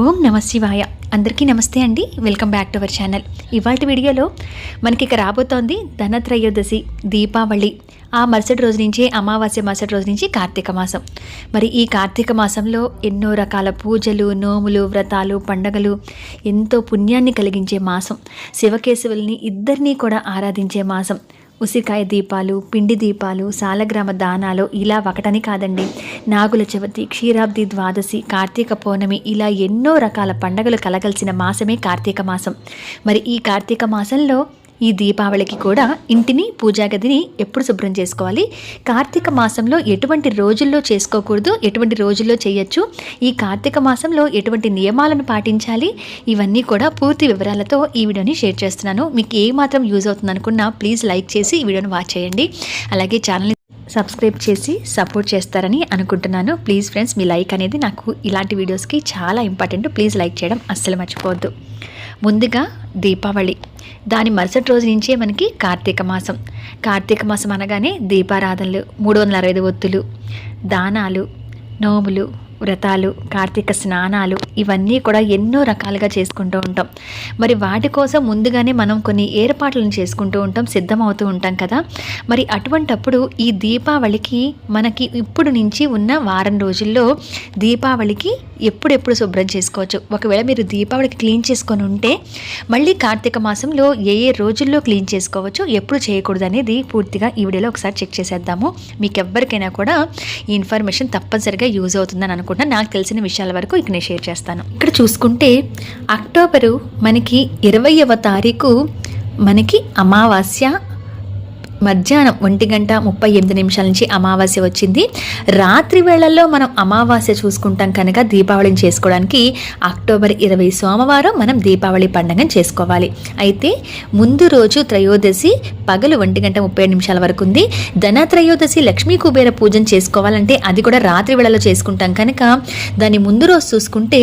ఓం నమ శివాయ. అందరికీ నమస్తే అండి. Welcome back to our channel. ఇవాళ వీడియోలో మనకి ఇక రాబోతోంది ధనత్రయోదశి దీపావళి. ఆ మరుసటి రోజు నుంచే అమావాస్య మరుసటి రోజు నుంచి కార్తీక మాసం. మరి ఈ కార్తీక మాసంలో ఎన్నో రకాల పూజలు నోములు వ్రతాలు పండగలు ఎంతో పుణ్యాన్ని కలిగించే మాసం. శివకేశవుల్ని ఇద్దరినీ కూడా ఆరాధించే మాసం. ఉసిరికాయ దీపాలు పిండి దీపాలు సాలగ్రామ దానాలు ఇలా ఒకటని కాదండి. నాగుల చవితి క్షీరాబ్ది ద్వాదశి కార్తీక పౌర్ణమి ఇలా ఎన్నో రకాల పండగలు కలగలిసిన మాసమే కార్తీక మాసం. మరి ఈ కార్తీక మాసంలో ఈ దీపావళికి కూడా ఇంటిని పూజా గదిని ఎప్పుడు శుభ్రం చేసుకోవాలి? కార్తీక మాసంలో ఎటువంటి రోజుల్లో చేసుకోకూడదు? ఎటువంటి రోజుల్లో చేయొచ్చు? ఈ కార్తీక మాసంలో ఎటువంటి నియమాలను పాటించాలి? ఇవన్నీ కూడా పూర్తి వివరాలతో ఈ వీడియోని షేర్ చేస్తున్నాను. మీకు ఏ మాత్రం యూజ్ అవుతుంది అనుకున్నా ప్లీజ్ లైక్ చేసి ఈ వీడియోని వాచ్ చేయండి. అలాగే ఛానల్ని సబ్స్క్రైబ్ చేసి సపోర్ట్ చేస్తారని అనుకుంటున్నాను. ప్లీజ్ ఫ్రెండ్స్ మీ లైక్ అనేది నాకు ఇలాంటి వీడియోస్కి చాలా ఇంపార్టెంట్. ప్లీజ్ లైక్ చేయడం అస్సలు మర్చిపోవద్దు. ముందుగా దీపావళి. దాని మరుసటి రోజు నుంచే మనకి కార్తీక మాసం. కార్తీక మాసం అనగానే దీపారాధనలు మూడు వందల అరవై ఒత్తులు దానాలు నోములు వ్రతాలు కార్తీక స్నానాలు ఇవన్నీ కూడా ఎన్నో రకాలుగా చేసుకుంటూ ఉంటాం. మరి వాటి కోసం ముందుగానే మనం కొన్ని ఏర్పాట్లను చేసుకుంటూ ఉంటాం సిద్ధమవుతూ ఉంటాం కదా? మరి అటువంటప్పుడు ఈ దీపావళికి మనకి ఇప్పుడు నుంచి ఉన్న వారం రోజుల్లో దీపావళికి ఎప్పుడెప్పుడు శుభ్రం చేసుకోవచ్చు? ఒకవేళ మీరు దీపావళికి క్లీన్ చేసుకొని ఉంటే మళ్ళీ కార్తీక మాసంలో ఏ ఏ రోజుల్లో క్లీన్ చేసుకోవచ్చు ఎప్పుడు చేయకూడదు అనేది పూర్తిగా ఈ వీడియోలో ఒకసారి చెక్ చేసేద్దాము. మీకు ఎవ్వరికైనా కూడా ఈ ఇన్ఫర్మేషన్ తప్పనిసరిగా యూజ్ అవుతుందని అనుకుంటున్నాను. అనుకుంటా నాకు తెలిసిన విషయాల వరకు ఇక నేను షేర్ చేస్తాను. ఇక్కడ చూసుకుంటే అక్టోబరు మనకి ఇరవయవ తారీఖు మనకి అమావాస్య మధ్యాహ్నం ఒంటి గంట ముప్పై ఎనిమిది నిమిషాల నుంచి అమావాస్య వచ్చింది. రాత్రి వేళల్లో మనం అమావాస్య చూసుకుంటాం కనుక దీపావళిని చేసుకోవడానికి అక్టోబర్ ఇరవై సోమవారం మనం దీపావళి పండుగను చేసుకోవాలి. అయితే ముందు రోజు త్రయోదశి పగలు ఒంటి గంట ముప్పై నిమిషాల వరకు ఉంది. ధన త్రయోదశి లక్ష్మీ కుబేర పూజను చేసుకోవాలంటే అది కూడా రాత్రి వేళలో చేసుకుంటాం కనుక దాని ముందు రోజు చూసుకుంటే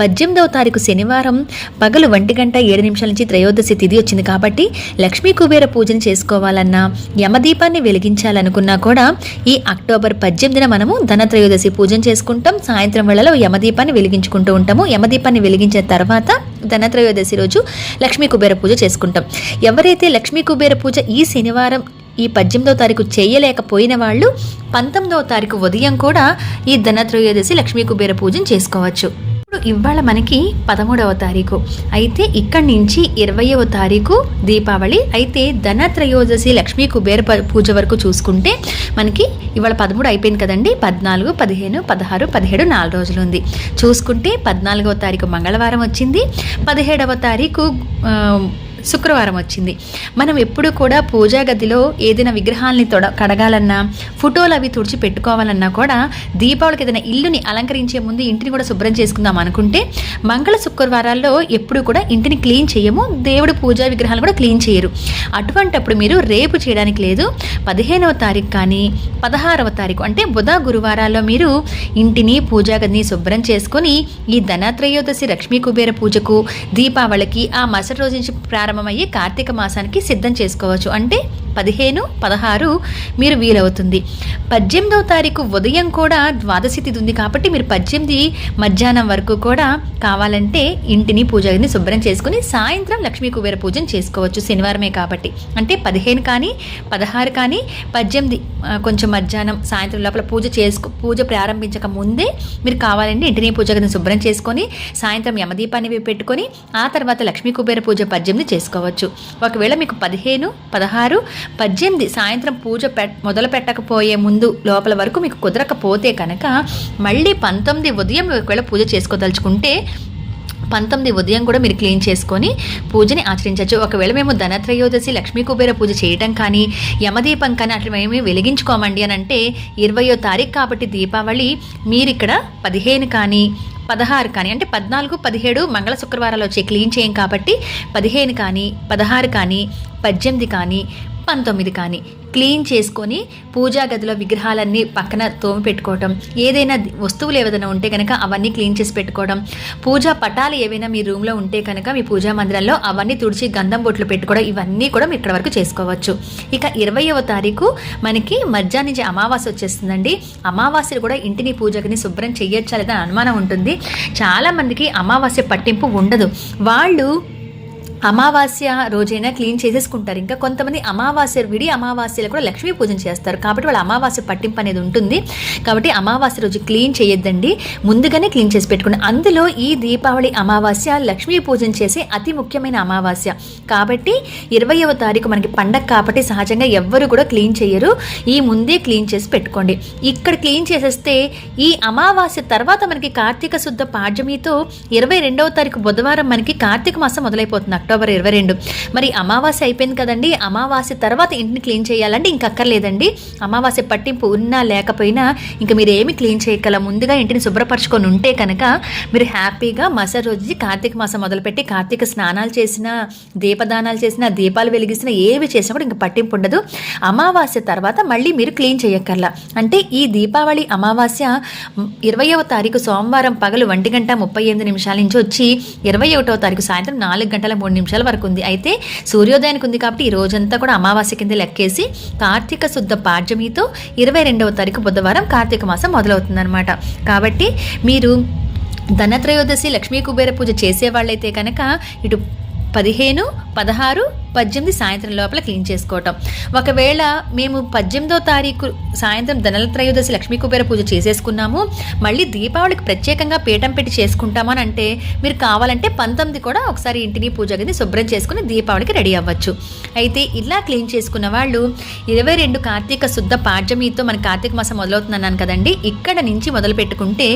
పద్దెనిమిదవ తారీఖు శనివారం పగలు ఒంటి గంట ఏడు నిమిషాల నుంచి త్రయోదశి తిథి వచ్చింది కాబట్టి లక్ష్మీ కుబేర పూజను చేసుకోవాలన్నా యమదీపాన్ని వెలిగించాలనుకున్నా కూడా ఈ అక్టోబర్ పద్దెనిమిదిన మనము ధనత్రయోదశి పూజను చేసుకుంటాం. సాయంత్రం వేళలో యమదీపాన్ని వెలిగించుకుంటూ ఉంటాము. యమదీపాన్ని వెలిగించిన తర్వాత ధనత్రయోదశి రోజు లక్ష్మీ కుబేర పూజ చేసుకుంటాం. ఎవరైతే లక్ష్మీ కుబేర పూజ ఈ శనివారం ఈ పద్దెనిమిదవ తారీఖు చేయలేకపోయిన వాళ్ళు పంతొమ్మిదవ తారీఖు ఉదయం కూడా ఈ ధనత్రయోదశి లక్ష్మీ కుబేర పూజను చేసుకోవచ్చు. ఇప్పుడు ఇవాళ మనకి పదమూడవ తారీఖు. అయితే ఇక్కడి నుంచి ఇరవయవ తారీఖు దీపావళి. అయితే ధనత్రయోదశి లక్ష్మీ కుబేర పూజ వరకు చూసుకుంటే మనకి ఇవాళ పదమూడు అయిపోయింది కదండి. పద్నాలుగు పదిహేను పదహారు పదిహేడు నాలుగు రోజులు ఉంది. చూసుకుంటే పద్నాలుగవ తారీఖు మంగళవారం వచ్చింది. పదిహేడవ తారీఖు శుక్రవారం వచ్చింది. మనం ఎప్పుడు కూడా పూజా గదిలో ఏదైనా విగ్రహాలని తొడ కడగాలన్నా ఫోటోలు అవి తుడిచి పెట్టుకోవాలన్నా కూడా దీపావళికి ఏదైనా ఇల్లుని అలంకరించే ముందు ఇంటిని కూడా శుభ్రం చేసుకుందాం అనుకుంటే మంగళ శుక్రవారాల్లో ఎప్పుడు కూడా ఇంటిని క్లీన్ చేయము దేవుడు పూజా విగ్రహాలు కూడా క్లీన్ చేయరు. అటువంటప్పుడు మీరు రేపు చేయడానికి లేదు పదిహేనవ తారీఖు కానీ పదహారవ తారీఖు అంటే బుధ గురువారాల్లో మీరు ఇంటిని పూజా గదిని శుభ్రం చేసుకొని ఈ ధనత్రయోదశి లక్ష్మీ కుబేర పూజకు దీపావళికి ఆ మరుసటి రోజు నుంచి ప్రారంభమయ్యే కార్తీక మాసానికి సిద్ధం చేసుకోవచ్చు. అంటే పదిహేను పదహారు మీరు వీలవుతుంది. పద్దెనిమిదవ తారీఖు ఉదయం కూడా ద్వాదశి తిథి ఉంది కాబట్టి మీరు పద్దెనిమిది మధ్యాహ్నం వరకు కూడా కావాలంటే ఇంటిని పూజ శుభ్రం చేసుకుని సాయంత్రం లక్ష్మీ కుబేర పూజను చేసుకోవచ్చు శనివారమే కాబట్టి. అంటే పదిహేను కానీ పదహారు కానీ పద్దెనిమిది కొంచెం మధ్యాహ్నం సాయంత్రం లోపల పూజ చేసుకో పూజ ప్రారంభించక ముందే మీరు కావాలంటే ఇంటిని పూజ శుభ్రం చేసుకొని సాయంత్రం యమదీపాన్ని పెట్టుకొని ఆ తర్వాత లక్ష్మీ కుబేర పూజ పద్దెనిమిది చేసుకోవచ్చు. ఒకవేళ మీకు పదిహేను పదహారు పద్దెనిమిది సాయంత్రం పూజ పెట్ మొదలు పెట్టకపోయే ముందు లోపల వరకు మీకు కుదరకపోతే కనుక మళ్ళీ పంతొమ్మిది ఉదయం ఒకవేళ పూజ చేసుకోదలుచుకుంటే పంతొమ్మిది ఉదయం కూడా మీరు క్లీన్ చేసుకొని పూజని ఆచరించవచ్చు. ఒకవేళ మేము ధనత్రయోదశి లక్ష్మీ కుబేర పూజ చేయటం కానీ యమదీపం కానీ అట్లా మేము వెలిగించుకోమండి అని అంటే ఇరవయో తారీఖు కాబట్టి దీపావళి మీరు ఇక్కడ పదిహేను కానీ పదహారు కానీ అంటే పద్నాలుగు పదిహేడు మంగళ శుక్రవారాలు వచ్చి క్లీన్ చేయం కాబట్టి పదిహేను కానీ పదహారు కానీ పద్దెనిమిది కానీ పంతొమ్మిది కానీ క్లీన్ చేసుకొని పూజా గదిలో విగ్రహాలన్నీ పక్కన తోమి పెట్టుకోవటం. ఏదైనా వస్తువులు ఏదైనా ఉంటే కనుక అవన్నీ క్లీన్ చేసి పెట్టుకోవడం. పూజా పటాలు ఏవైనా మీ రూమ్లో ఉంటే కనుక మీ పూజా మందిరంలో అవన్నీ తుడిచి గంధం బొట్లు పెట్టుకోవడం ఇవన్నీ కూడా మీరు ఇక్కడ వరకు చేసుకోవచ్చు. ఇక ఇరవయవ తారీఖు మనకి మధ్యాహ్నం నుంచి అమావాస్య వచ్చేస్తుందండి. అమావాస్యలు కూడా ఇంటిని పూజకిని శుభ్రం చేయొచ్చా లేదా అనుమానం ఉంటుంది. చాలా మందికి అమావాస్య పట్టింపు ఉండదు. వాళ్ళు అమావాస్య రోజైనా క్లీన్ చేసేసుకుంటారు. ఇంకా కొంతమంది అమావాస్య విడి అమావాస్యలు కూడా లక్ష్మీ పూజ చేస్తారు. కాబట్టి వాళ్ళ అమావాస్య పట్టింపు అనేది ఉంటుంది. కాబట్టి అమావాస్య రోజు క్లీన్ చేయొద్దండి. ముందుగానే క్లీన్ చేసి పెట్టుకోండి. అందులో ఈ దీపావళి అమావాస్య లక్ష్మీ పూజన చేసే అతి ముఖ్యమైన అమావాస్య. కాబట్టి ఇరవయవ తారీఖు మనకి పండగ కాబట్టి సహజంగా ఎవ్వరు కూడా క్లీన్ చేయరు. ఈ ముందే క్లీన్ చేసి పెట్టుకోండి. ఇక్కడ క్లీన్ చేసేస్తే ఈ అమావాస్య తర్వాత మనకి కార్తీక శుద్ధ పాడ్యమితో ఇరవై రెండవ తారీఖు బుధవారం మనకి కార్తీక మాసం మొదలైపోతుంది. అక్టోబర్ ఇరవై రెండు. మరి అమావాస్య అయిపోయింది కదండి. అమావాస్య తర్వాత ఇంటిని క్లీన్ చేయాలంటే ఇంక అక్కర్లేదండి. అమావాస్య పట్టింపు ఉన్నా లేకపోయినా ఇంకా మీరు ఏమి క్లీన్ చేయగల ముందుగా ఇంటిని శుభ్రపరచుకొని ఉంటే కనుక మీరు హ్యాపీగా మస రోజు కార్తీక మాసం మొదలుపెట్టి కార్తీక స్నానాలు చేసిన దీపదానాలు చేసిన దీపాలు వెలిగిసిన ఏవి చేసినా కూడా ఇంకా పట్టింపు ఉండదు. అమావాస్య తర్వాత మళ్ళీ మీరు క్లీన్ చేయక్కర్లా. అంటే ఈ దీపావళి అమావాస్య ఇరవయవ తారీఖు సోమవారం పగలు ఒంటి గంట ముప్పై ఎనిమిది నిమిషాల నుంచి వచ్చి ఇరవై ఒకటవ తారీఖు సాయంత్రం నాలుగు గంటల మూడు నిమిషాల వరకు ఉంది. అయితే సూర్యోదయానికి ఉంది కాబట్టి ఈ రోజంతా కూడా అమావాస్య కింద లెక్కేసి కార్తీక శుద్ధ పాడ్యమితో ఇరవై రెండవ తారీఖు బుధవారం కార్తీక మాసం మొదలవుతుందన్నమాట. కాబట్టి మీరు ధనత్రయోదశి లక్ష్మీ కుబేర పూజ చేసేవాళ్ళైతే కనుక ఇటు పదిహేను పదహారు పద్దెనిమిది సాయంత్రం లోపల క్లీన్ చేసుకోవటం. ఒకవేళ మేము పద్దెనిమిదో తారీఖు సాయంత్రం ధనలత్రయోదశి లక్ష్మీ కుబేర పూజ చేసేసుకున్నాము మళ్ళీ దీపావళికి ప్రత్యేకంగా పీఠం పెట్టి చేసుకుంటామని అంటే మీరు కావాలంటే పంతొమ్మిది కూడా ఒకసారి ఇంటిని పూజ గది శుభ్రం చేసుకుని దీపావళికి రెడీ అవ్వచ్చు. అయితే ఇలా క్లీన్ చేసుకున్న వాళ్ళు ఇరవై రెండు కార్తీక శుద్ధ పాడ్యమితో మన కార్తీక మాసం మొదలవుతుందన్నాను కదండి. ఇక్కడ నుంచి మొదలు పెట్టుకుంటే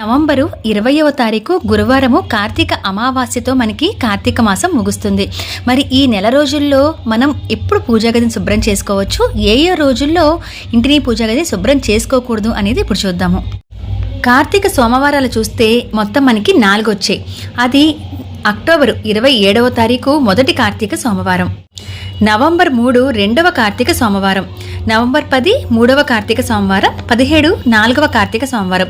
నవంబరు ఇరవయవ తారీఖు గురువారము కార్తీక అమావాస్యతో మనకి కార్తీక మాసం ముగుస్తుంది. మరి ఈ నెల రోజుల్లో మనం ఎప్పుడు పూజా గదిని శుభ్రం చేసుకోవచ్చు? ఏ ఏ రోజుల్లో ఇంటిని పూజా గదిని శుభ్రం చేసుకోకూడదు అనేది ఇప్పుడు చూద్దాము. కార్తీక సోమవారాలు చూస్తే మొత్తం మనకి నాలుగు వచ్చాయి అది అక్టోబర్ ఇరవై ఏడవ తారీఖు మొదటి కార్తీక సోమవారం. నవంబర్ మూడు రెండవ కార్తీక సోమవారం. నవంబర్ పది మూడవ కార్తీక సోమవారం పదిహేడు నాలుగవ కార్తీక సోమవారం.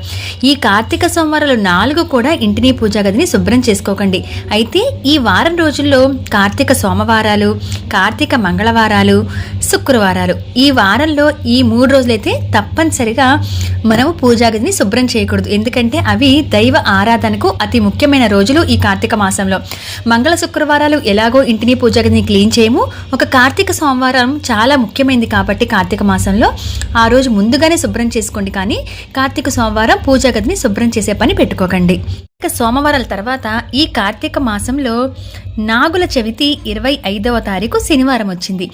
ఈ కార్తీక సోమవారాలు నాలుగు కూడా ఇంటిని పూజా గదిని శుభ్రం చేసుకోకండి. అయితే ఈ వారం రోజుల్లో కార్తీక సోమవారాలు కార్తీక మంగళవారాలు శుక్రవారాలు ఈ వారంలో ఈ మూడు రోజులైతే తప్పనిసరిగా మనము పూజా గదిని శుభ్రం చేయకూడదు. ఎందుకంటే అవి దైవ ఆరాధనకు అతి ముఖ్యమైన రోజులు ఈ కార్తీక మాసంలో. మంగళ శుక్రవారాలు ఎలాగో ఇంటిని పూజా గదిని క్లీన్ చేయము. ఒక కార్తీక సోమవారం చాలా ముఖ్యమైనది కాబట్టి కార్తీక మాసంలో ఆ రోజు ముందుగానే శుభ్రం చేసుకోండి కానీ కార్తీక సోమవారం పూజా గదిని శుభ్రం చేసే పని పెట్టుకోకండి. ఇక సోమవారాల తర్వాత ఈ కార్తీక మాసంలో నాగుల చవితి ఇరవై ఐదవ తారీఖు శనివారం వచ్చింది.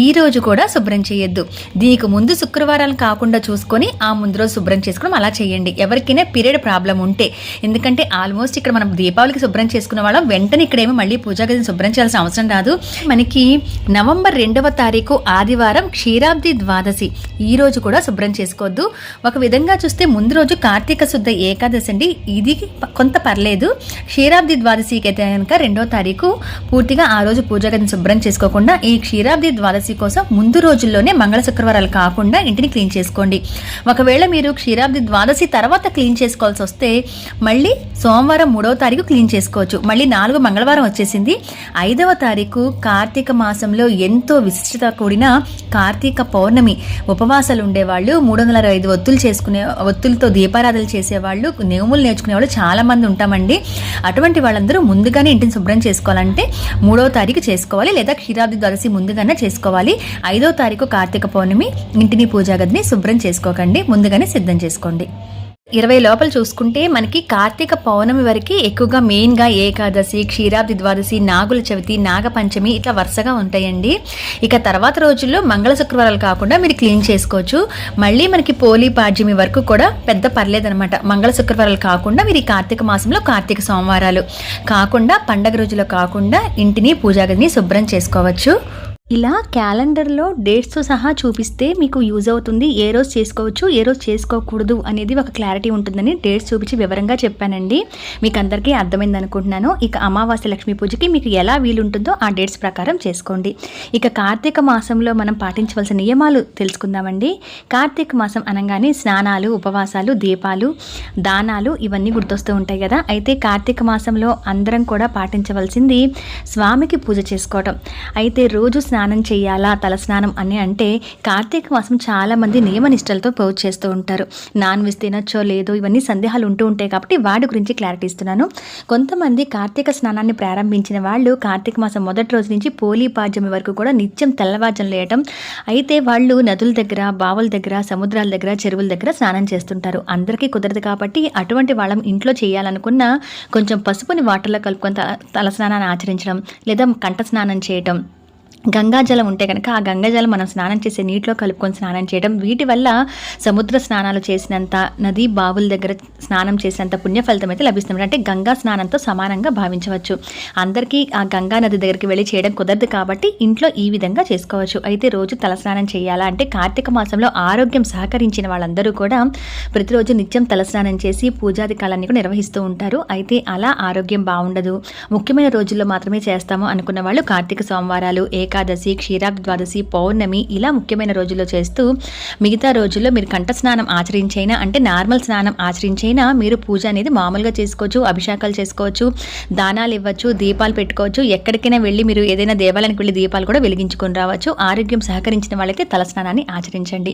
ఈ రోజు కూడా శుభ్రం చేయొద్దు. దీనికి ముందు శుక్రవారాలు కాకుండా చూసుకొని ఆ ముందు రోజు శుభ్రం చేసుకోవడం అలా చేయండి. ఎవరికైనా పీరియడ్ ప్రాబ్లం ఉంటే. ఎందుకంటే ఆల్మోస్ట్ ఇక్కడ మనం దీపావళికి శుభ్రం చేసుకున్న వాళ్ళం. వెంటనే ఇక్కడేమో మళ్ళీ పూజా గదిని శుభ్రం చేయాల్సిన అవసరం రాదు. మనకి నవంబర్ రెండవ తారీఖు ఆదివారం క్షీరాబ్ది ద్వాదశి. ఈ రోజు కూడా శుభ్రం చేసుకోవద్దు. ఒక విధంగా చూస్తే ముందు రోజు కార్తీక శుద్ధ ఏకాదశి అండి. ఇది కొంత అంత పర్లేదు. క్షీరాబ్ది ద్వాదశికి అయితే కనుక రెండో తారీఖు పూర్తిగా ఆ రోజు పూజ గదిని శుభ్రం చేసుకోకుండా ఈ క్షీరాబ్ది ద్వాదశి కోసం ముందు రోజుల్లోనే మంగళ శుక్రవారాలు కాకుండా ఇంటిని క్లీన్ చేసుకోండి. ఒకవేళ మీరు క్షీరాబ్ది ద్వాదశి తర్వాత క్లీన్ చేసుకోవాల్సి వస్తే మళ్ళీ సోమవారం మూడవ తారీఖు క్లీన్ చేసుకోవచ్చు. మళ్ళీ నాలుగు మంగళవారం వచ్చేసింది. ఐదవ తారీఖు కార్తీక మాసంలో ఎంతో విశిష్టత కూడిన కార్తీక పౌర్ణమి. ఉపవాసాలు ఉండేవాళ్ళు మూడు వందల అరవై ఐదు ఒత్తులు చేసుకునే ఒత్తులతో దీపారాధనలు చేసేవాళ్ళు నేములు నేర్చుకునే వాళ్ళు చాలా మంది ఉంటామండి. అటువంటి వాళ్ళందరూ ముందుగానే ఇంటిని శుభ్రం చేసుకోవాలంటే మూడవ తారీఖు చేసుకోవాలి లేదా క్షీరాబ్ది ద్వాదశి ముందుగానే చేసుకోవాలి. ఐదవ తారీఖు కార్తీక పౌర్ణమి ఇంటిని పూజాగదిని శుభ్రం చేసుకోకండి ముందుగానే సిద్ధం చేసుకోండి. ఇరవై లోపల చూసుకుంటే మనకి కార్తీక పౌర్ణమి వరకు ఎక్కువగా మెయిన్గా ఏకాదశి క్షీరాబ్ది ద్వాదశి నాగుల చవితి నాగపంచమి ఇట్లా వరుసగా ఉంటాయండి. ఇక తర్వాత రోజుల్లో మంగళ శుక్రవారాలు కాకుండా మీరు క్లీన్ చేసుకోవచ్చు. మళ్ళీ మనకి పోలీ పాడ్యమి వరకు కూడా పెద్ద పర్లేదనమాట మంగళ శుక్రవారాలు కాకుండా మీరు ఈ కార్తీక మాసంలో కార్తీక సోమవారాలు. కాకుండా పండగ రోజుల్లో కాకుండా ఇంటిని పూజాగదిని శుభ్రం చేసుకోవచ్చు. ఇలా క్యాలెండర్లో డేట్స్తో సహా చూపిస్తే మీకు యూజ్ అవుతుంది. ఏ రోజు చేసుకోవచ్చు ఏ రోజు చేసుకోకూడదు అనేది ఒక క్లారిటీ ఉంటుందని డేట్స్ చూపించి వివరంగా చెప్పానండి. మీకు అందరికీ అర్థమైంది అనుకుంటున్నాను. ఇక అమావాస్య లక్ష్మీ పూజకి మీకు ఎలా వీలుంటుందో ఆ డేట్స్ ప్రకారం చేసుకోండి. ఇక కార్తీక మాసంలో మనం పాటించవలసిన నియమాలు తెలుసుకుందామండి. కార్తీక మాసం అనగానే స్నానాలు ఉపవాసాలు దీపాలు దానాలు ఇవన్నీ గుర్తొస్తూ ఉంటాయి కదా. అయితే కార్తీక మాసంలో అందరం కూడా పాటించవలసింది స్వామికి పూజ చేసుకోవటం. అయితే రోజు స్నానం చేయాలా తలస్నానం అని అంటే కార్తీక మాసం చాలామంది నియమనిష్టలతో పూజ చేస్తూ ఉంటారు. నాన్ వెజ్ తినొచ్చో లేదో ఇవన్నీ సందేహాలు ఉంటూ ఉంటాయి కాబట్టి వాటి గురించి క్లారిటీ ఇస్తున్నాను. కొంతమంది కార్తీక స్నానాన్ని ప్రారంభించిన వాళ్ళు కార్తీక మాసం మొదటి రోజు నుంచి పోలీ పాడ్యమి వరకు కూడా నిత్యం తెల్లవారుజం లేయటం. అయితే వాళ్ళు నదుల దగ్గర బావుల దగ్గర సముద్రాల దగ్గర చెరువుల దగ్గర స్నానం చేస్తుంటారు. అందరికీ కుదరదు కాబట్టి అటువంటి వాళ్ళం ఇంట్లో చేయాలనుకున్న కొంచెం పసుపుని వాటర్లో కలుపుకొని తల స్నానాన్ని ఆచరించడం లేదా కంఠ స్నానం చేయటం. గంగాజలం ఉంటే కనుక ఆ గంగాజలం మనం స్నానం చేసే నీటిలో కలుపుకొని స్నానం చేయడం వీటి వల్ల సముద్ర స్నానాలు చేసినంత నది బావుల దగ్గర స్నానం చేసినంత పుణ్య ఫలితం అయితే లభిస్తుంది. అంటే గంగా స్నానంతో సమానంగా భావించవచ్చు. అందరికీ ఆ గంగా నది దగ్గరికి వెళ్ళి చేయడం కుదరదు కాబట్టి ఇంట్లో ఈ విధంగా చేసుకోవచ్చు. అయితే రోజు తలస్నానం చేయాలా అంటే కార్తీక మాసంలో ఆరోగ్యం సహకరించిన వాళ్ళందరూ కూడా ప్రతిరోజు నిత్యం తలస్నానం చేసి పూజాది కాలాన్ని కూడా నిర్వహిస్తూ ఉంటారు. అయితే అలా ఆరోగ్యం బాగుండదు ముఖ్యమైన రోజుల్లో మాత్రమే చేస్తాము అనుకున్న వాళ్ళు కార్తీక సోమవారాలు ఏ ఏకాదశి క్షీరాక్ ద్వాదశి పౌర్ణమి ఇలా ముఖ్యమైన రోజుల్లో చేస్తూ మిగతా రోజుల్లో మీరు కంఠ స్నానం ఆచరించైనా అంటే నార్మల్ స్నానం ఆచరించైనా మీరు పూజ అనేది మామూలుగా చేసుకోవచ్చు అభిషేకాలు చేసుకోవచ్చు దానాలు ఇవ్వచ్చు దీపాలు పెట్టుకోవచ్చు. ఎక్కడికైనా వెళ్ళి మీరు ఏదైనా దేవాలయానికి వెళ్ళి దీపాలు కూడా వెలిగించుకొని రావచ్చు. ఆరోగ్యం సహకరించిన వాళ్ళైతే తలస్నానాన్ని ఆచరించండి.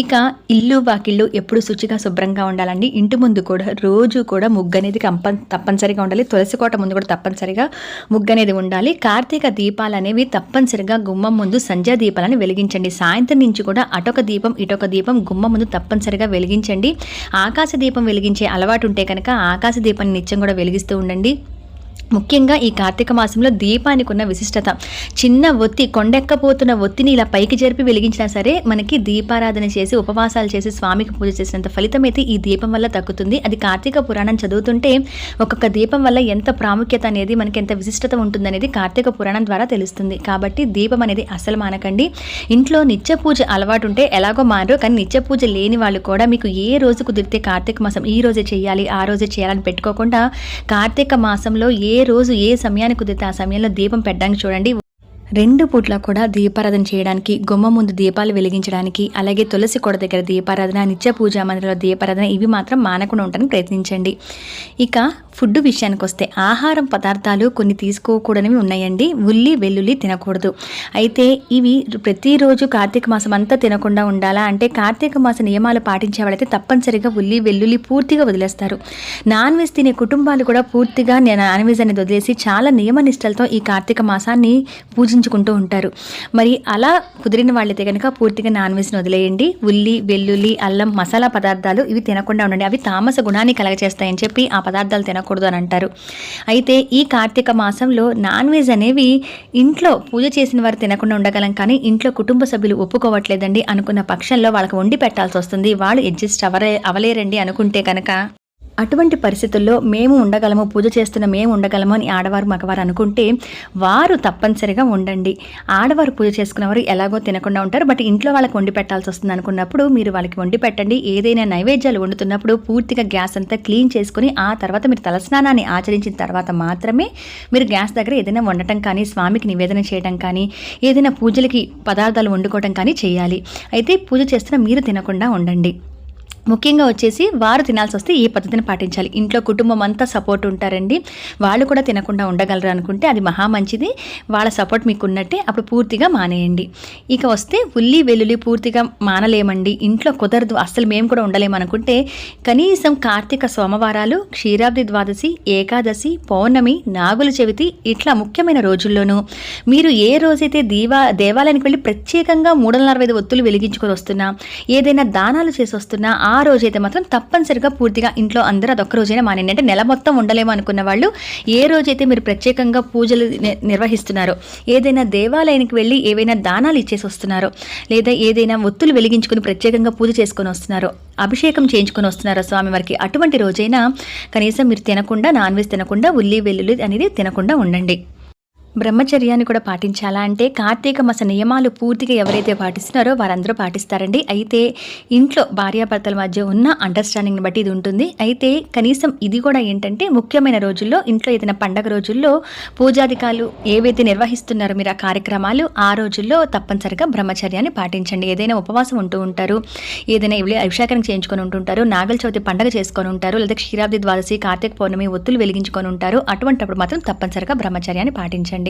ఇక ఇల్లు వాకిళ్ళు ఎప్పుడు శుచిగా శుభ్రంగా ఉండాలండి. ఇంటి ముందు కూడా రోజు కూడా ముగ్గు అనేది కంప తప్పనిసరిగా ఉండాలి. తులసి కోట ముందు కూడా తప్పనిసరిగా ముగ్గు అనేది ఉండాలి. కార్తీక దీపాలు అనేవి తప్పనిసరిగా గుమ్మం ముందు సంధ్యా దీపాలను వెలిగించండి. సాయంత్రం నుంచి కూడా అటొక దీపం ఇటొక దీపం గుమ్మం ముందు తప్పనిసరిగా వెలిగించండి. ఆకాశ దీపం వెలిగించే అలవాటు ఉంటే కనుక ఆకాశ దీపాన్ని నిత్యం కూడా వెలిగిస్తూ ఉండండి. ముఖ్యంగా ఈ కార్తీక మాసంలో దీపానికి ఉన్న విశిష్టత. చిన్న ఒత్తి కొండెక్కపోతున్న ఒత్తిని ఇలా పైకి జరిపి వెలిగించినా సరే మనకి దీపారాధన చేసి ఉపవాసాలు చేసి స్వామికి పూజ చేసినంత ఫలితం అయితే ఈ దీపం వల్ల తగ్గుతుంది. అది కార్తీక పురాణం చదువుతుంటే ఒక్కొక్క దీపం వల్ల ఎంత ప్రాముఖ్యత అనేది మనకి ఎంత విశిష్టత ఉంటుందనేది కార్తీక పురాణం ద్వారా తెలుస్తుంది. కాబట్టి దీపం అనేది అసలు మానకండి. ఇంట్లో నిత్య పూజ అలవాటు ఉంటే ఎలాగో మారు కానీ నిత్య పూజ లేని వాళ్ళు కూడా మీకు ఏ రోజు కుదిరితే కార్తీక మాసం ఈ రోజే చేయాలి ఆ రోజే చేయాలని పెట్టుకోకుండా కార్తీక మాసంలో ఏ రోజు ఏ సమయానికి కుదిరితే ఆ సమయంలో దీపం పెట్టడానికి చూడండి. రెండు పూట్ల కూడా దీపారాధన చేయడానికి గుమ్మ ముందు దీపాలు వెలిగించడానికి అలాగే తులసి కొడ దగ్గర దీపారాధన నిత్య పూజా మందిరంలో దీపారాధన ఇవి మాత్రం మానకుండా ఉండడానికి ప్రయత్నించండి. ఇక ఫుడ్ విషయానికి వస్తే ఆహారం పదార్థాలు కొన్ని తీసుకోకూడనివి ఉన్నాయండి. ఉల్లి వెల్లుల్లి తినకూడదు. అయితే ఇవి ప్రతిరోజు కార్తీక మాసం అంతా తినకుండా ఉండాలా? అంటే కార్తీక మాస నియమాలు పాటించే వాళ్ళైతే తప్పనిసరిగా ఉల్లి వెల్లుల్లి పూర్తిగా వదిలేస్తారు. నాన్ వెజ్ తినే కుటుంబాలు కూడా పూర్తిగా నాన్ వెజ్ అనేది వదిలేసి చాలా నియమనిష్టలతో ఈ కార్తీక మాసాన్ని పూజ పూజించుకుంటూ ఉంటారు. మరి అలా కుదిరిన వాళ్ళైతే కనుక పూర్తిగా నాన్ వెజ్ని వదిలేయండి. ఉల్లి వెల్లుల్లి అల్లం మసాలా పదార్థాలు ఇవి తినకుండా ఉండండి. అవి తామస గుణాన్ని కలగచేస్తాయని చెప్పి ఆ పదార్థాలు తినకూడదు అని అంటారు. అయితే ఈ కార్తీక మాసంలో నాన్ వెజ్ అనేవి ఇంట్లో పూజ చేసిన వారు తినకుండా ఉండగలం కానీ ఇంట్లో కుటుంబ సభ్యులు ఒప్పుకోవట్లేదండి అనుకున్న పక్షంలో వాళ్ళకి వండి పెట్టాల్సి వస్తుంది. వాళ్ళు అడ్జస్ట్ అవరే అవలేరండి అనుకుంటే కనుక అటువంటి పరిస్థితుల్లో మేము ఉండగలము పూజ చేస్తున్న మేము ఉండగలము అని ఆడవారు మగవారు అనుకుంటే వారు తప్పనిసరిగా ఉండండి. ఆడవారు పూజ చేసుకున్నవారు ఎలాగో తినకుండా ఉంటారు. బట్ ఇంట్లో వాళ్ళకి వండి పెట్టాల్సి వస్తుంది అనుకున్నప్పుడు మీరు వాళ్ళకి వండి పెట్టండి. ఏదైనా నైవేద్యాలు వండుతున్నప్పుడు పూర్తిగా గ్యాస్ అంతా క్లీన్ చేసుకుని ఆ తర్వాత మీరు తలస్నానాన్ని ఆచరించిన తర్వాత మాత్రమే మీరు గ్యాస్ దగ్గర ఏదైనా వండటం కానీ స్వామికి నివేదన చేయడం కానీ ఏదైనా పూజలకి పదార్థాలు వండుకోవడం కానీ చేయాలి. అయితే పూజ చేస్తున్న మీరు తినకుండా ఉండండి. ముఖ్యంగా వచ్చేసి వారు తినాల్సి వస్తే ఈ పద్ధతిని పాటించాలి? ఇంట్లో కుటుంబం అంతా సపోర్ట్ ఉంటారండి. వాళ్ళు కూడా తినకుండా ఉండగలరు అనుకుంటే అది మహా మంచిది. వాళ్ళ సపోర్ట్ మీకు ఉన్నట్టే అప్పుడు పూర్తిగా మానేయండి. ఇక వస్తే ఉల్లి వెల్లుల్లి పూర్తిగా మానలేమండి. ఇంట్లో కుదరదు. అస్సలు మేము కూడా ఉండలేమనుకుంటే కనీసం కార్తీక సోమవారాలు క్షీరాబ్ది ద్వాదశి ఏకాదశి పౌర్ణమి నాగుల చవితి ఇట్లా ముఖ్యమైన రోజుల్లోనూ మీరు ఏ రోజైతే దీవా దేవాలయానికి వెళ్ళి ప్రత్యేకంగా మూడు వందల అరవై ఐదు ఒత్తులు వెలిగించుకొని వస్తున్నా ఏదైనా దానాలు చేసి వస్తున్నా ఆ ఆ రోజైతే మాత్రం తప్పనిసరిగా పూర్తిగా ఇంట్లో అందరూ అదొక్క రోజైనా మానండి అంటే నెల మొత్తం ఉండలేము అనుకున్న వాళ్ళు ఏ రోజైతే మీరు ప్రత్యేకంగా పూజలు ని- నిర్వహిస్తున్నారో ఏదైనా దేవాలయానికి వెళ్ళి ఏవైనా దానాలు ఇచ్చేసి వస్తున్నారో లేదా ఏదైనా ఒత్తులు వెలిగించుకుని ప్రత్యేకంగా పూజ చేసుకొని వస్తున్నారో అభిషేకం చేయించుకొని వస్తున్నారో స్వామివారికి అటువంటి రోజైనా కనీసం మీరు తినకుండా నాన్ వెజ్ తినకుండా ఉల్లి వెల్లుల్లి అనేది తినకుండా ఉండండి. బ్రహ్మచర్యాన్ని కూడా పాటించాలా అంటే కార్తీక మాస నియమాలు పూర్తిగా ఎవరైతే పాటిస్తున్నారో వారందరూ పాటిస్తారండి. అయితే ఇంట్లో భార్యాభర్తల మధ్య ఉన్న అండర్స్టాండింగ్ని బట్టి ఇది ఉంటుంది. అయితే కనీసం ఇది కూడా ఏంటంటే ముఖ్యమైన రోజుల్లో ఇంట్లో ఏదైనా పండగ రోజుల్లో పూజాధికారులు ఏవైతే నిర్వహిస్తున్నారో మీరు ఆ కార్యక్రమాలు ఆ రోజుల్లో తప్పనిసరిగా బ్రహ్మచర్యాన్ని పాటించండి. ఏదైనా ఉపవాసం ఉంటూ ఉంటారు ఏదైనా ఇవి అభిషేకం చేయించుకొని ఉంటుంటారు నాగల చవితి పండగ చేసుకొని ఉంటారు లేదా క్షీరాబ్ది ద్వాదశి కార్తీక పౌర్ణమి ఒత్తులు వెలిగించుకొని ఉంటారు అటువంటిప్పుడు మాత్రం తప్పనిసరిగా బ్రహ్మచర్యాన్ని పాటించండి.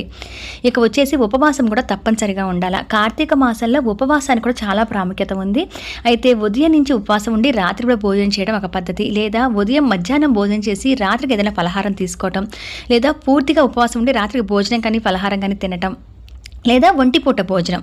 ఇక వచ్చేసి ఉపవాసం కూడా తప్పనిసరిగా ఉండాలి. కార్తీక మాసంలో ఉపవాసానికి కూడా చాలా ప్రాముఖ్యత ఉంది. అయితే ఉదయం నుంచి ఉపవాసం ఉండి రాత్రి కూడా భోజనం చేయడం ఒక పద్ధతి. లేదా ఉదయం మధ్యాహ్నం భోజనం చేసి రాత్రికి ఏదైనా ఫలహారం తీసుకోవటం. లేదా పూర్తిగా ఉపవాసం ఉండి రాత్రికి భోజనం కానీ ఫలహారం కానీ తినటం. లేదా ఒంటిపూట భోజనం.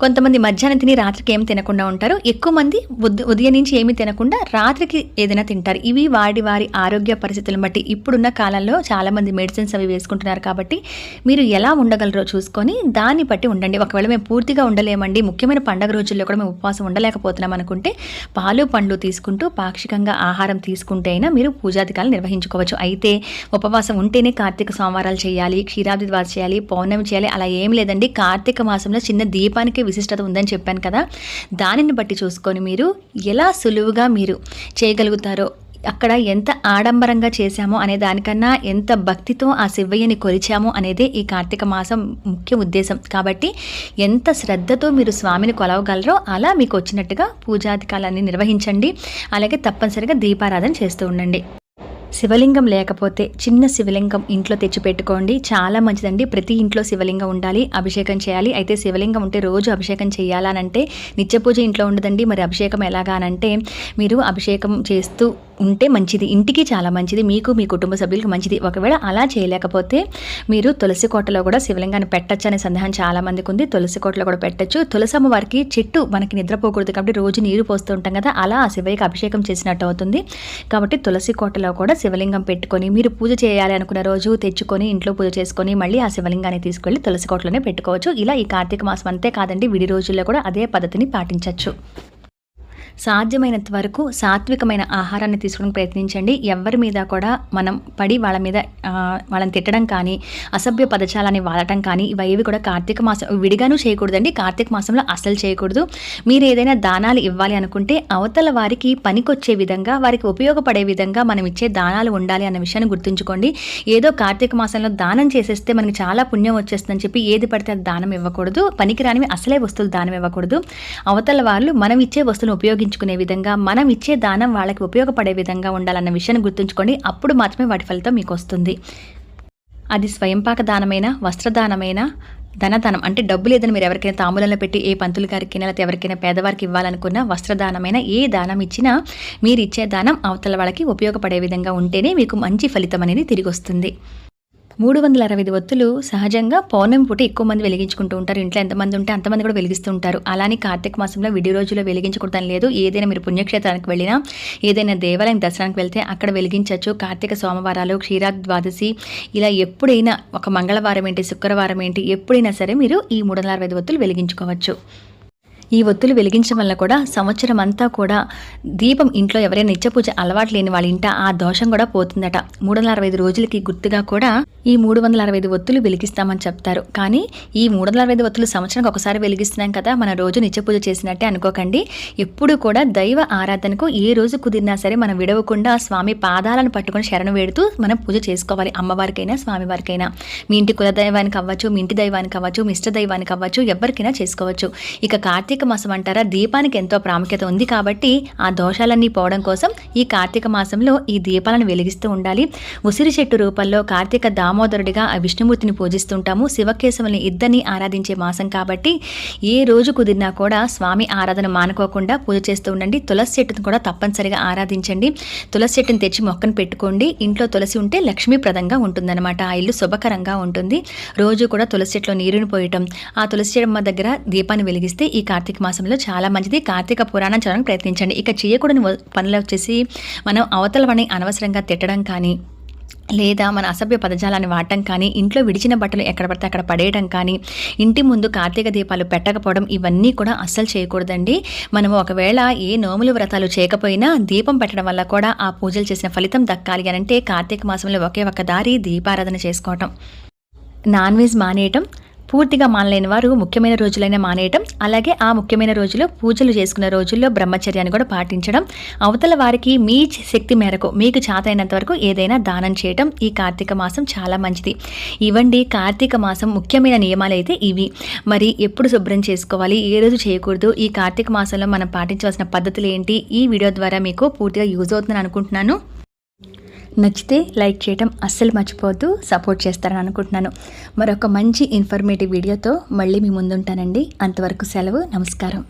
కొంతమంది మధ్యాహ్నం తిని రాత్రికి ఏమి తినకుండా ఉంటారు. ఎక్కువ మంది ఉద్- ఉదయం నుంచి ఏమీ తినకుండా రాత్రికి ఏదైనా తింటారు. ఇవి వాడి వారి ఆరోగ్య పరిస్థితులను బట్టి ఇప్పుడున్న కాలంలో చాలామంది మెడిసిన్స్ అవి వేసుకుంటున్నారు కాబట్టి మీరు ఎలా ఉండగలరో చూసుకొని దాన్ని బట్టి ఉండండి. ఒకవేళ మేము పూర్తిగా ఉండలేమండి ముఖ్యమైన పండగ రోజుల్లో కూడా మేము ఉపవాసం ఉండలేకపోతున్నాం అనుకుంటే పాలు పండ్లు తీసుకుంటూ పాక్షికంగా ఆహారం తీసుకుంటే అయినా మీరు పూజాధికాలు నిర్వహించుకోవచ్చు. అయితే ఉపవాసం ఉంటేనే కార్తీక సోమవారాలు చేయాలి క్షీరాబ్ది చేయాలి పౌర్ణమి చేయాలి అలా ఏం లేదండి. కార్తీక మాసంలో చిన్న దీపానికి విశిష్టత ఉందని చెప్పాను కదా. దానిని బట్టి చూసుకొని మీరు ఎలా సులువుగా మీరు చేయగలుగుతారో అక్కడ ఎంత ఆడంబరంగా చేశామో అనే దానికన్నా ఎంత భక్తితో ఆ శివయ్యని కొలిచామో అనేదే ఈ కార్తీక మాసం ముఖ్య ఉద్దేశం. కాబట్టి ఎంత శ్రద్ధతో మీరు స్వామిని కొలవగలరో అలా మీకు వచ్చినట్టుగా పూజాధికారాన్ని నిర్వహించండి. అలాగే తప్పనిసరిగా దీపారాధన చేస్తూ ఉండండి. శివలింగం లేకపోతే చిన్న శివలింగం ఇంట్లో తెచ్చి పెట్టుకోండి చాలా మంచిదండి. ప్రతి ఇంట్లో శివలింగం ఉండాలి అభిషేకం చేయాలి. అయితే శివలింగం ఉంటే రోజు అభిషేకం చేయాలనంటే నిత్య పూజ ఇంట్లో ఉండదండి. మరి అభిషేకం ఎలాగా అనంటే మీరు అభిషేకం చేస్తూ ఉంటే మంచిది ఇంటికి చాలా మంచిది మీకు మీ కుటుంబ సభ్యులకు మంచిది. ఒకవేళ అలా చేయలేకపోతే మీరు తులసి కోటలో కూడా శివలింగాన్ని పెట్టచ్చు అనే సందేహం చాలా మందికి ఉంది. తులసి కోటలో కూడా పెట్టచ్చు. తులసి అమ్మవారికి చెట్టు మనకి నిద్రపోకూడదు కాబట్టి రోజు నీరు పోస్తూ ఉంటాం కదా అలా ఆ శివయ్యకి అభిషేకం చేసినట్టు అవుతుంది. కాబట్టి తులసి కోటలో కూడా శివలింగం పెట్టుకొని మీరు పూజ చేయాలి అనుకున్న రోజు తెచ్చుకొని ఇంట్లో పూజ చేసుకొని మళ్ళీ ఆ శివలింగాన్ని తీసుకెళ్ళి తులసి కోటలోనే పెట్టుకోవచ్చు. ఇలా ఈ కార్తీక మాసం అంతే కాదండి విడి రోజుల్లో కూడా అదే పద్ధతిని పాటించవచ్చు సాధ్యమైనంత వరకు సాత్వికమైన ఆహారాన్ని తీసుకోవడానికి ప్రయత్నించండి. ఎవరి మీద కూడా మనం పడి వాళ్ళ మీద వాళ్ళని తిట్టడం కానీ అసభ్య పదజాలాన్ని వాడటం కానీ ఇవేవి కూడా కార్తీక మాసం విడిగాను చేయకూడదండి. కార్తీక మాసంలో అసలు చేయకూడదు. మీరు ఏదైనా దానాలు ఇవ్వాలి అనుకుంటే అవతల వారికి పనికొచ్చే విధంగా వారికి ఉపయోగపడే విధంగా మనం ఇచ్చే దానాలు ఉండాలి అన్న విషయాన్ని గుర్తుంచుకోండి. ఏదో కార్తీక మాసంలో దానం చేసేస్తే మనకి చాలా పుణ్యం వచ్చేస్తుందని చెప్పి ఏది పడితే అది దానం ఇవ్వకూడదు. పనికిరానివి అసలే వస్తువులు దానం ఇవ్వకూడదు. అవతల వాళ్ళు మనం ఇచ్చే వస్తువులు ఉపయోగించుకునే విధంగా మనం ఇచ్చే దానం వాళ్ళకి ఉపయోగపడే విధంగా ఉండాలన్న విషయాన్ని గుర్తుంచుకోండి. అప్పుడు మాత్రమే వాటి ఫలితం మీకు వస్తుంది. అది స్వయంపాక దానమైన వస్త్రదానమైన ధనదానం అంటే డబ్బులు ఏదైనా మీరు ఎవరికైనా తాంబూలంలో పెట్టి ఏ పంతులు గారికి లేకపోతే ఎవరికైనా పేదవారికి ఇవ్వాలనుకున్న వస్త్రదానమైన ఏ దానం ఇచ్చినా మీరు ఇచ్చే దానం అవతల వాళ్ళకి ఉపయోగపడే విధంగా ఉంటేనే మీకు మంచి ఫలితం అనేది తిరిగి వస్తుంది. మూడు వందల అరవై ఐదు ఒత్తులు సహజంగా పౌర్ణమి పూట ఎక్కువ మంది వెలిగించుకుంటూ ఉంటారు. ఇంట్లో ఎంతమంది ఉంటే అంతమంది కూడా వెలిగిస్తూ ఉంటారు. అలానే కార్తీక మాసంలో విడి రోజుల్లో వెలిగించకూడదని లేదు. ఏదైనా మీరు పుణ్యక్షేత్రానికి వెళ్ళినా ఏదైనా దేవాలయం దర్శనానికి వెళ్తే అక్కడ వెలిగించవచ్చు. కార్తీక సోమవారాలు క్షీరా ద్వాదశి ఇలా ఎప్పుడైనా ఒక మంగళవారం ఏంటి శుక్రవారం ఏంటి ఎప్పుడైనా సరే మీరు ఈ మూడు వందల అరవై ఐదు ఒత్తులు వెలిగించుకోవచ్చు. ఈ ఒత్తులు వెలిగించడం వల్ల కూడా సంవత్సరం అంతా కూడా దీపం ఇంట్లో ఎవరైనా నిత్య పూజ అలవాటు లేని వాళ్ళ ఇంట ఆ దోషం కూడా పోతుందట. మూడు వందల అరవై ఐదు రోజులకి గుర్తుగా కూడా ఈ మూడు వందల అరవై ఐదు ఒత్తులు వెలిగిస్తామని చెప్తారు. కానీ ఈ మూడు వందల అరవై ఐదు ఒత్తులు సంవత్సరానికి ఒకసారి వెలిగిస్తున్నాం కదా మన రోజు నిత్య పూజ చేసినట్టే అనుకోకండి. ఎప్పుడు కూడా దైవ ఆరాధనకు ఏ రోజు కుదిరినా సరే మనం విడవకుండా స్వామి పాదాలను పట్టుకొని శరణు వేడుతూ మనం పూజ చేసుకోవాలి. అమ్మవారికైనా స్వామివారికైనా. మీ ఇంటి కుల దైవానికి అవ్వచ్చు మీ ఇంటి దైవానికి అవ్వచ్చు మీ ఇష్ట దైవానికి అవ్వచ్చు ఎవరికైనా చేసుకోవచ్చు. ఇక కార్తీక మాసం అంటారా? దీపానికి ఎంతో ప్రాముఖ్యత ఉంది కాబట్టి ఆ దోషాలన్నీ పోవడం కోసం ఈ కార్తీక మాసంలో ఈ దీపాలను వెలిగిస్తూ ఉండాలి. ఉసిరి చెట్టు రూపంలో కార్తీక దామోదరుడిగా ఆ విష్ణుమూర్తిని పూజిస్తుంటాము. శివకేశవుని ఇద్దరిని ఆరాధించే మాసం కాబట్టి ఏ రోజు కుదిరినా కూడా స్వామి ఆరాధన మానుకోకుండా పూజ చేస్తూ ఉండండి. తులసి చెట్టును కూడా తప్పనిసరిగా ఆరాధించండి. తులసి చెట్టుని తెచ్చి మొక్కను పెట్టుకోండి. ఇంట్లో తులసి ఉంటే లక్ష్మీప్రదంగా ఉంటుందన్నమాట. ఆ ఇల్లు శుభకరంగా ఉంటుంది. రోజు కూడా తులసి చెట్లో నీరుని పోయటం. ఆ తులసి చెట్టు దగ్గర దీపాన్ని వెలిగిస్తే ఈ కార్తీక మాసంలో చాలా మంచిది. కార్తీక పురాణం చదవడానికి ప్రయత్నించండి. ఇక చేయకూడని పనులు వచ్చేసి మనం అవతల పని అనవసరంగా తిట్టడం కానీ లేదా మన అసభ్య పదజాలాన్ని వాడటం కానీ ఇంట్లో విడిచిన బట్టలు ఎక్కడ పడితే అక్కడ పడేయడం కానీ ఇంటి ముందు కార్తీక దీపాలు పెట్టకపోవడం ఇవన్నీ కూడా అస్సలు చేయకూడదండి. మనము ఒకవేళ ఏ నోములు వ్రతాలు చేయకపోయినా దీపం పెట్టడం వల్ల కూడా ఆ పూజలు చేసిన ఫలితం దక్కాలి అని అంటే కార్తీక మాసంలో ఒకే ఒక్క దారి దీపారాధన చేసుకోవటం. నాన్ వెజ్ మానేయటం పూర్తిగా మానలేని వారు ముఖ్యమైన రోజులైనా మానేయటం అలాగే ఆ ముఖ్యమైన రోజులో పూజలు చేసుకున్న రోజుల్లో బ్రహ్మచర్యాన్ని కూడా పాటించడం అవతల వారికి మీ శక్తి మేరకు మీకు చాతైనంత వరకు ఏదైనా దానం చేయటం ఈ కార్తీక మాసం చాలా మంచిది. ఇవ్వండి కార్తీక మాసం ముఖ్యమైన నియమాలు అయితే ఇవి. మరి ఎప్పుడు శుభ్రం చేసుకోవాలి ఏ రోజు చేయకూడదు ఈ కార్తీక మాసంలో మనం పాటించవలసిన పద్ధతులు ఏంటి? ఈ వీడియో ద్వారా మీకు పూర్తిగా యూజ్ అవుతుందని అనుకుంటున్నాను. నచ్చితే లైక్ చేయడం అస్సలు మర్చిపోవద్దు సపోర్ట్ చేస్తారని అనుకుంటున్నాను. మరొక మంచి ఇన్ఫర్మేటివ్ వీడియోతో మళ్ళీ మీ ముందుంటానండి. అంతవరకు సెలవు నమస్కారం.